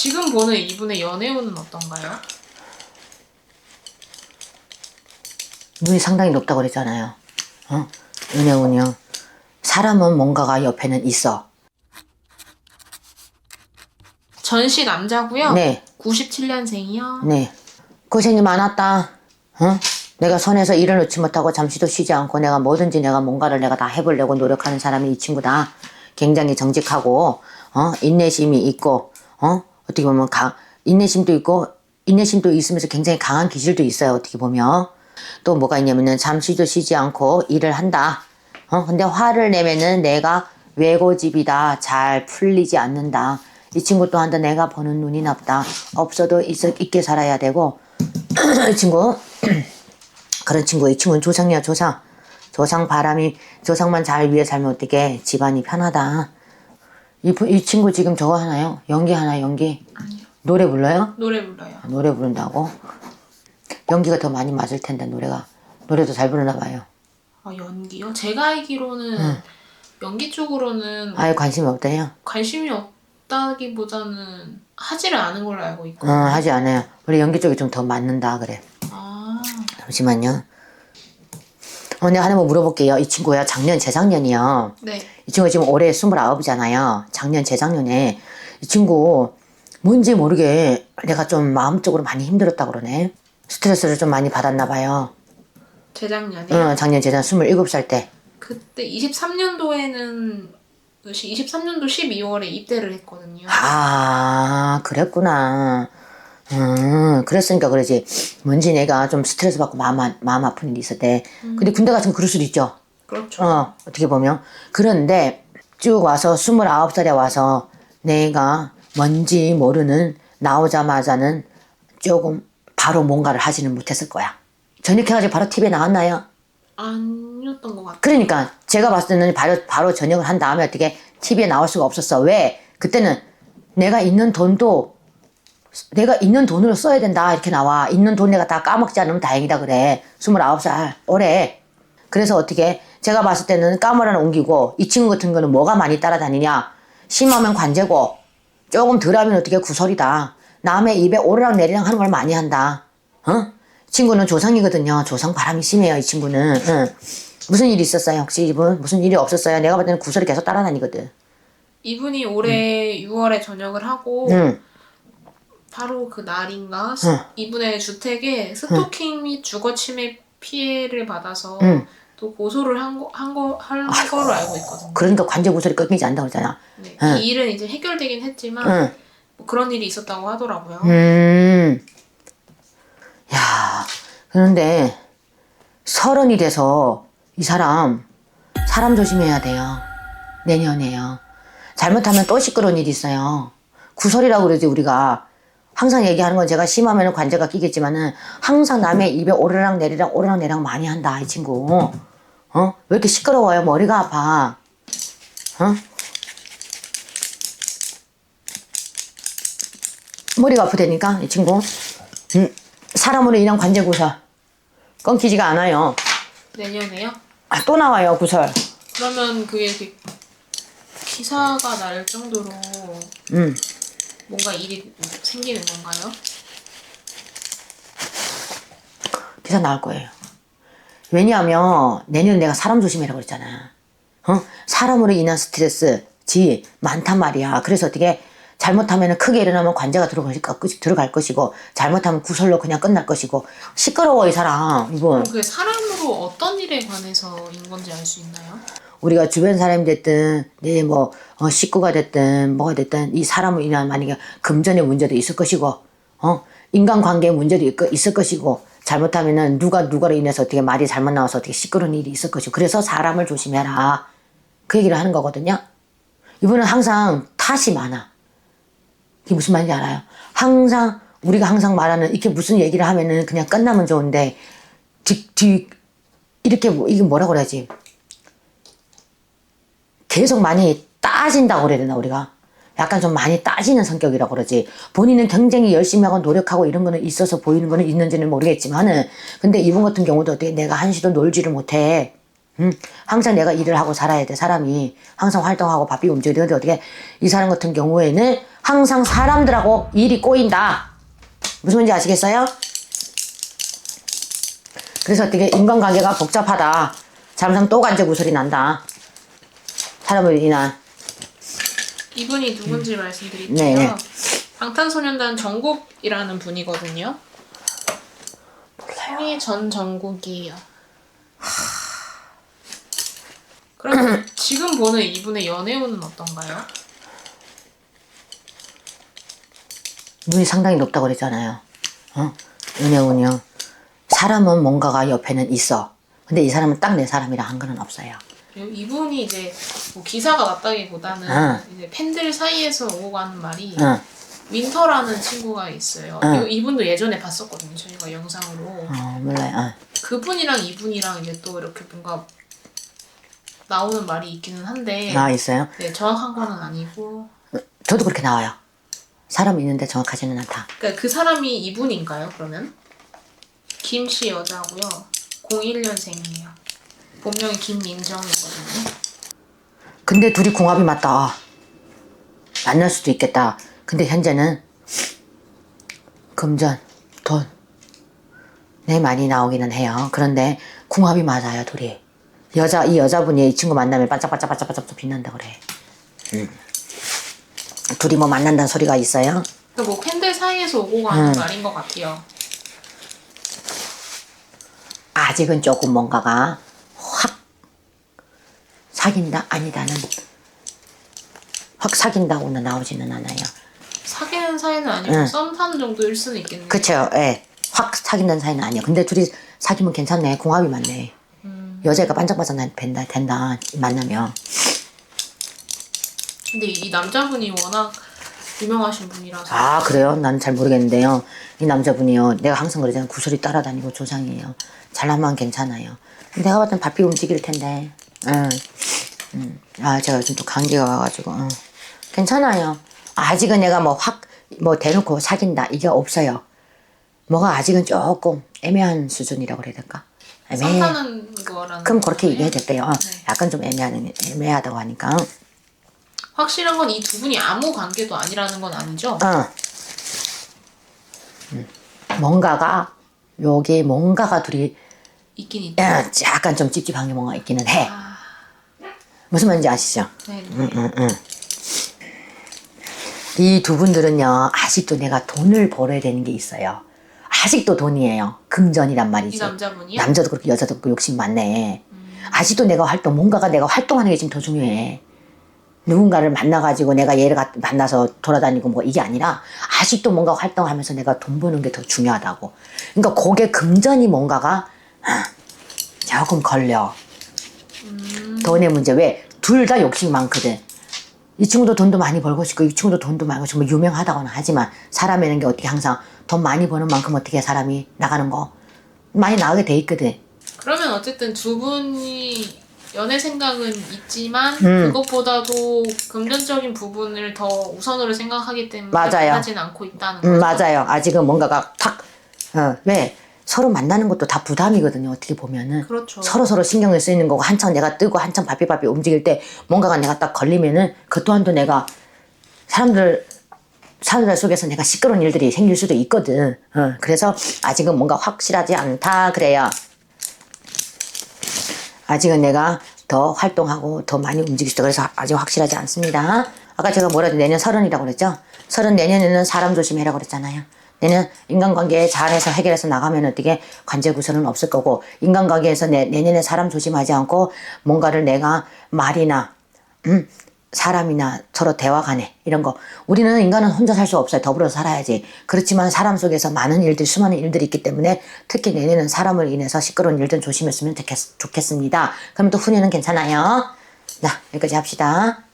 지금 보는 이분의 연애운은 어떤가요? 눈이 상당히 높다고 그랬잖아요. 어? 은혜운이요. 사람은 뭔가가 옆에는 있어. 전시 남자고요. 네, 97년생이요. 네. 고생이 많았다. 어? 내가 선에서 일을 놓지 못하고 잠시도 쉬지 않고 내가 뭐든지 내가 뭔가를 내가 다 해보려고 노력하는 사람이 이 친구다. 굉장히 정직하고, 어? 인내심이 있고, 어? 어떻게 보면 강, 인내심도 있고, 인내심도 있으면서 굉장히 강한 기질도 있어요. 어떻게 보면. 또 뭐가 있냐면은 잠시도 쉬지 않고 일을 한다. 어? 근데 화를 내면은 내가 외고집이다. 잘 풀리지 않는다. 이 친구 또한 내가 보는 눈이 나쁘다. 없어도 있어, 있게 살아야 되고, 이 친구, 그런 친구, 이 친구는 조상이야, 조상. 조상 바람이, 조상만 잘 위에 살면 어떻게 집안이 편하다. 이, 부- 이 친구 지금 저거 하나요? 연기 하나, 연기? 아니요. 노래 불러요? 노래 불러요. 노래 부른다고? 연기가 더 많이 맞을 텐데, 노래가. 노래도 잘 부르나 봐요. 아, 연기요? 제가 알기로는 연기 쪽으로는 아예 관심이 없대요. 관심이 없다기보다는 하지를 않은 걸로 알고 어, 있거든요. 하지 않아요. 우리 연기 쪽이 좀 더 맞는다, 그래. 아, 잠시만요. 어, 내가 하나만 물어볼게요. 이 친구야, 작년, 재작년이요. 네. 이 친구 지금 올해 29이잖아요. 작년, 재작년에. 이 친구, 뭔지 모르게 내가 좀 마음적으로 많이 힘들었다 그러네. 스트레스를 좀 많이 받았나 봐요. 재작년에 응, 작년, 재작년 27살 때. 그때 23년도에는 23년도 12월에 입대를 했거든요. 아, 그랬구나. 음, 그랬으니까 그러지. 뭔지 내가 좀 스트레스 받고 마음, 아- 마음 아픈 일이 있었대. 근데 군대 같으면 그럴 수도 있죠. 그렇죠. 어, 어떻게 보면. 그런데 쭉 와서 29살에 와서 내가 뭔지 모르는 나오자마자는 조금 바로 뭔가를 하지는 못했을 거야. 전역해가지고 바로 TV에 나왔나요? 아니었던 것 같아요. 그러니까 제가 봤을 때는 바로, 바로 전역을 한 다음에 어떻게 TV에 나올 수가 없었어. 왜? 그때는 내가 있는 돈도 내가 있는 돈으로 써야 된다 이렇게 나와. 있는 돈 내가 다 까먹지 않으면 다행이다 그래. 29살 올해. 그래서 어떻게 제가 봤을 때는 까무라는 옮기고 이 친구 같은 거는 뭐가 많이 따라다니냐. 심하면 관제고 조금 덜하면 어떻게 구설이다. 남의 입에 오르락 내리락 하는 걸 많이 한다. 어? 친구는 조상이거든요. 조상 바람이 심해요, 이 친구는. 응. 무슨 일이 있었어요, 혹시 이분? 무슨 일이 없었어요? 내가 봤을 때는 구설이 계속 따라다니거든. 이분이 올해 6월에 전역을 하고 응. 바로 그 날인가 스- 응. 이분의 주택에 스토킹 및 주거 침해 피해를 받아서 응. 또 고소를 한 거, 한 거, 한 거로 알고 있거든요. 그러니까 관제 구설이 끊기지 않다고 그러잖아. 네. 응. 이 일은 이제 해결되긴 했지만 응. 뭐 그런 일이 있었다고 하더라고요. 음. 야, 그런데 서른이 돼서 이 사람 사람 조심해야 돼요. 내년에요. 잘못하면 또 시끄러운 일이 있어요. 구설이라고 그러지 우리가 항상 얘기하는 건 제가 심하면 관제가 끼겠지만은 항상 남의 입에 오르락 내리락 오르락 내리락 많이 한다 이 친구. 어? 왜 이렇게 시끄러워요? 머리가 아파. 어? 머리가 아프다니까 이 친구. 음, 사람으로 인한 관제 구설 끊기지가 않아요. 내년에요? 아, 또 나와요 구설. 그러면 그게 이렇게 기사가 날 정도로 음, 뭔가 일이 생기는 건가요? 기사 나올 거예요. 왜냐하면 내년 내가 사람 조심해라 그랬잖아. 어? 사람으로 인한 스트레스 지 많단 말이야. 그래서 어떻게 잘못하면 크게 일어나면 관제가 들어갈, 것이고 잘못하면 구설로 그냥 끝날 것이고 시끄러워 이 사람 이분. 그럼 그게 사람으로 어떤 일에 관해서인 건지 알 수 있나요? 우리가 주변 사람이 됐든 내뭐 식구가 됐든 뭐가 됐든 이 사람으로 인한 만약에 금전의 문제도 있을 것이고 어 인간관계의 문제도 있- 있을 것이고 잘못하면은 누가 누가로 인해서 어떻게 말이 잘못 나와서 어떻게 시끄러운 일이 있을 것이고 그래서 사람을 조심해라. 그 얘기를 하는 거거든요. 이분은 항상 탓이 많아. 이게 무슨 말인지 알아요? 항상 우리가 항상 말하는 이렇게 무슨 얘기를 하면은 그냥 끝나면 좋은데 뒤, 뒤 이렇게 뭐 이게 뭐라 그래야지 계속 많이 따진다고 그래야 되나 우리가 약간 좀 많이 따지는 성격이라고 그러지 본인은 굉장히 열심히 하고 노력하고 이런 거는 있어서 보이는 거는 있는지는 모르겠지만은 근데 이분 같은 경우도 어떻게 내가 한시도 놀지를 못해 음, 항상 내가 일을 하고 살아야 돼. 사람이 항상 활동하고 바삐 움직여야 되는데 어떻게 이 사람 같은 경우에는 항상 사람들하고 일이 꼬인다. 무슨 말인지 아시겠어요? 그래서 어떻게 인간관계가 복잡하다. 잠상 또 간제구 소리 난다. 사람을 인한. 이분이 누군지 말씀드릴게요. 네, 네. 방탄소년단 정국이라는 분이거든요. 성이 전정국이에요. 그럼 지금 보는 이분의 연애운은 어떤가요? 눈이 상당히 높다고 그랬잖아요. 어? 은혜운이요. 사람은 뭔가가 옆에는 있어. 근데 이 사람은 딱 내 사람이라 한 거는 없어요. 이분이 이제 뭐 기사가 났다기보다는 응. 이제 팬들 사이에서 오고 가는 말이 응. 윈터라는 친구가 있어요. 응. 이거 이분도 예전에 봤었거든요. 저희가 영상으로. 어, 몰라요. 어. 그분이랑 이분이랑 이제 또 이렇게 뭔가 나오는 말이 있기는 한데 나와 있어요. 네, 정확한 거는 아니고 저도 그렇게 나와요. 사람 있는데 정확하지는 않다. 그러니까 그 사람이 이분인가요? 그러면 김 씨 여자고요. 01년생이에요. 본명이 김민정이거든요. 근데 둘이 궁합이 맞다. 만날 수도 있겠다. 근데 현재는 금전, 돈, 네 많이 나오기는 해요. 그런데 궁합이 맞아요, 둘이. 여자 이 여자분이 이 친구 만나면 반짝반짝반짝반짝 빛난다 그래. 음. 둘이 뭐 만난다는 소리가 있어요? 그러니까 뭐 팬들 사이에서 오고 가는 응. 말인 것 같아요. 아직은 조금 뭔가가 확 사귄다 아니다는 확 사귄다고는 나오지는 않아요. 사귀는 사이는 아니고 응. 썸 타는 정도일 수는 있겠네요. 그쵸, 예. 확 사귄다는 사이는 아니에요. 근데 둘이 사귀면 괜찮네. 궁합이 맞네. 음. 여자가 반짝반짝 난- 된다, 된다, 만나면. 근데 이 남자분이 워낙 유명하신 분이라서 아, 그래요? 난 잘 모르겠는데요. 이 남자분이요. 내가 항상 그러잖아. 구슬이 따라다니고 조상이에요. 잘나면 괜찮아요. 내가 봤을 땐 바삐 움직일 텐데. 응. 응. 아, 제가 요즘 또 감기가 와가지고. 응. 괜찮아요. 아직은 내가 뭐 확, 뭐 대놓고 사귄다. 이게 없어요. 뭐가 아직은 조금 애매한 수준이라고 그래야 될까? 썸 애매해. 거라는 그럼 그렇게? 얘기해도 됐대요. 어, 네. 약간 좀 애매하는, 애매하다고 하니까. 확실한 건 이 두 분이 아무 관계도 아니라는 건 아니죠? 어. 음. 뭔가가, 여기 뭔가가 둘이 있긴 있다. 어, 약간 좀 찝찝한 게 뭔가 있기는 해. 아, 무슨 말인지 아시죠? 네. 이두 분들은요, 아직도 내가 돈을 벌어야 되는 게 있어요. 아직도 돈이에요. 금전이란 이 말이지. 남자분이요? 남자도 그렇고 여자도 그렇고 욕심 많네. 아직도 내가 활동, 뭔가가 내가 활동하는 게 지금 더 중요해. 누군가를 만나가지고 내가 얘를 가- 만나서 돌아다니고 뭐 이게 아니라 아직도 뭔가 활동하면서 내가 돈 버는 게 더 중요하다고. 그러니까 그게 금전이 뭔가가 아, 조금 걸려. 돈의 문제. 왜? 둘 다 욕심이 많거든. 이 친구도 돈도 많이 벌고 싶고 이 친구도 돈도 많고 정말 유명하다고는 하지만 사람이라는 게 어떻게 항상 돈 많이 버는 만큼 어떻게 사람이 나가는 거 많이 나가게 돼 있거든. 그러면 어쨌든 두 분이 연애 생각은 있지만 음. 그것보다도 금전적인 부분을 더 우선으로 생각하기 때문에 맞아요. 만나진 않고 있다는 거죠. 음, 맞아요. 아직은 뭔가가 탁, 어, 왜? 서로 만나는 것도 다 부담이거든요. 어떻게 보면은. 그렇죠. 서로 서로 신경을 쓰이는 거고 한창 내가 뜨고 한창 바삐바삐 움직일 때 뭔가가 내가 딱 걸리면은 그 또한도 내가 사람들 사람들 속에서 내가 시끄러운 일들이 생길 수도 있거든. 어, 그래서 아직은 뭔가 확실하지 않다 그래요. 아직은 내가 더 활동하고 더 많이 움직일 수도 그래서 아직 확실하지 않습니다. 아까 제가 뭐라 내년 서른이라고 그랬죠? 서른 내년에는 사람 조심해라 그랬잖아요. 내년 인간관계 잘해서 해결해서 나가면 어떻게 관제 구설은 없을 거고 인간관계에서 내, 내년에 사람 조심하지 않고 뭔가를 내가 말이나 음, 사람이나 서로 대화 간에 이런 거. 우리는 인간은 혼자 살 수 없어요. 더불어 살아야지. 그렇지만 사람 속에서 많은 일들 수많은 일들이 있기 때문에 특히 내년은 사람을 인해서 시끄러운 일들 조심했으면 좋겠, 좋겠습니다. 그러면 또 후년은 괜찮아요? 자 여기까지 합시다